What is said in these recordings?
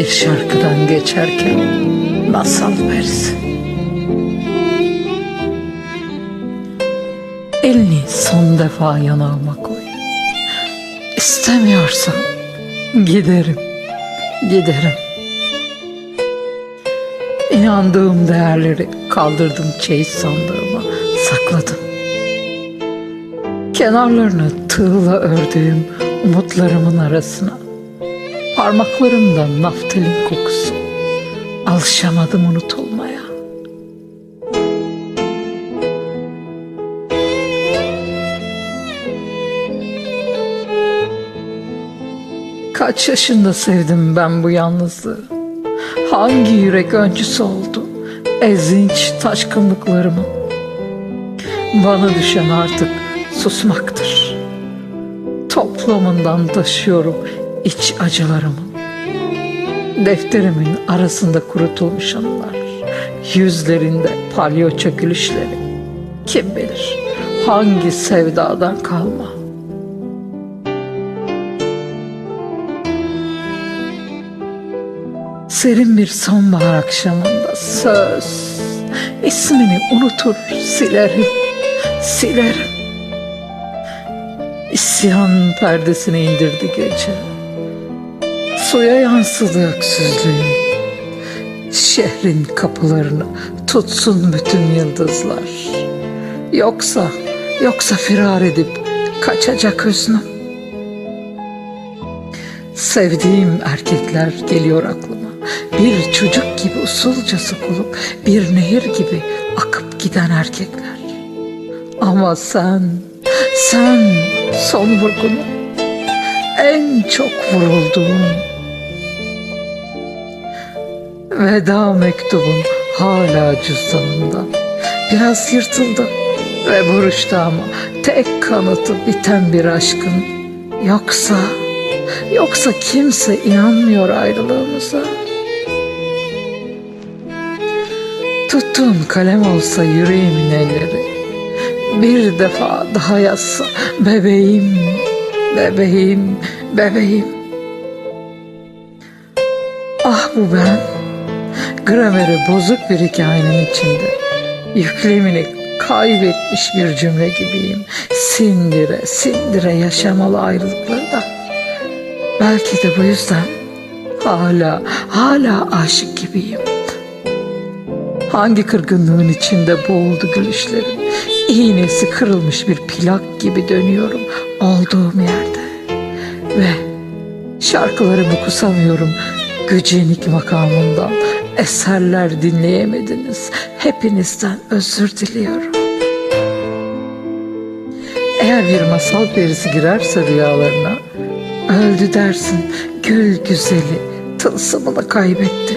şarkıdan geçerken masal versin. Elini son defa yanağıma koy. İstemiyorsan giderim, giderim. İnandığım değerleri kaldırdım çeyiz sandığıma, sakladım. Kenarlarını tığla ördüğüm umutlarımın arasına Parmaklarımda naftalin kokusu. Alışamadım unutulmaya. Kaç yaşında sevdim ben bu yalnızlığı? Hangi yürek öncüsü oldu? Ezinç taşkınlıklarımın Bana düşen artık susmaktır. Toplamından taşıyorum iç acılarımın. Defterimin arasında kurutulmuş anılar, yüzlerinde palyaço gülüşleri. Kim bilir hangi sevdadan kalma. Serin bir sonbahar akşamında söz ismini unutur silerim, silerim. İsyan perdesini indirdi gece. Suya yansıdı öksüzlüğüm. Şehrin kapılarını tutsun bütün yıldızlar. Yoksa, yoksa firar edip kaçacak hüznüm. Sevdiğim erkekler geliyor aklıma. Bir çocuk gibi usulca sokulup bir nehir gibi akıp giden erkekler. Ama sen, sen son vurgunu en çok vurulduğum veda mektubun hala cüzdanımda. Biraz yırtıldı ve buruştu ama tek kanıtı biten bir aşkın. Yoksa yoksa kimse inanmıyor ayrılığımıza. Tuttuğun kalem olsa yüreğimin elleri. Bir defa daha yazsa bebeğim, bebeğim, bebeğim. Ah bu ben, grameri bozuk bir hikayenin içinde. Yüklemini kaybetmiş bir cümle gibiyim. Sindire, sindire yaşamalı ayrılıkları da. Belki de bu yüzden hala, hala aşık gibiyim. Hangi kırgınlığın içinde boğuldu gülüşlerim. İğnesi kırılmış bir plak gibi dönüyorum olduğum yerde. Ve şarkılarımı kusamıyorum gücenik makamından. Eserler dinleyemediniz. Hepinizden özür diliyorum. Eğer bir masal perisi girerse rüyalarına, öldü dersin gül güzeli tılsımını kaybetti.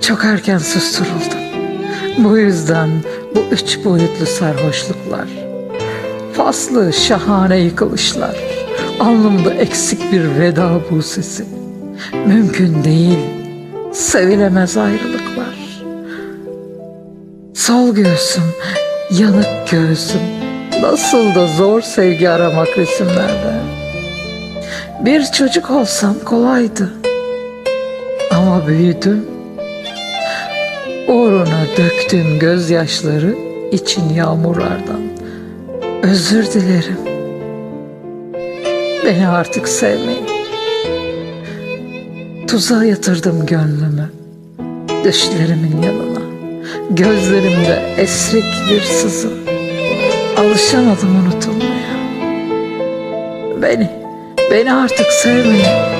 Çok erken susturuldum. Bu yüzden bu üç boyutlu sarhoşluklar, faslı şahane yıkılışlar, alnımda eksik bir veda bu sesi, mümkün değil, sevilemez ayrılıklar. Sol göğsüm, yanık göğsüm, nasıl da zor sevgi aramak resimlerde. Bir çocuk olsam kolaydı, ama büyüdüm Uğruna döktüğüm gözyaşları için yağmurlardan özür dilerim. Beni artık sevmeyin. Tuzağa yatırdım gönlümü düşlerimin yanına. Gözlerimde esrik bir sızı. Alışamadım unutulmaya. Beni, beni artık sevmeyin.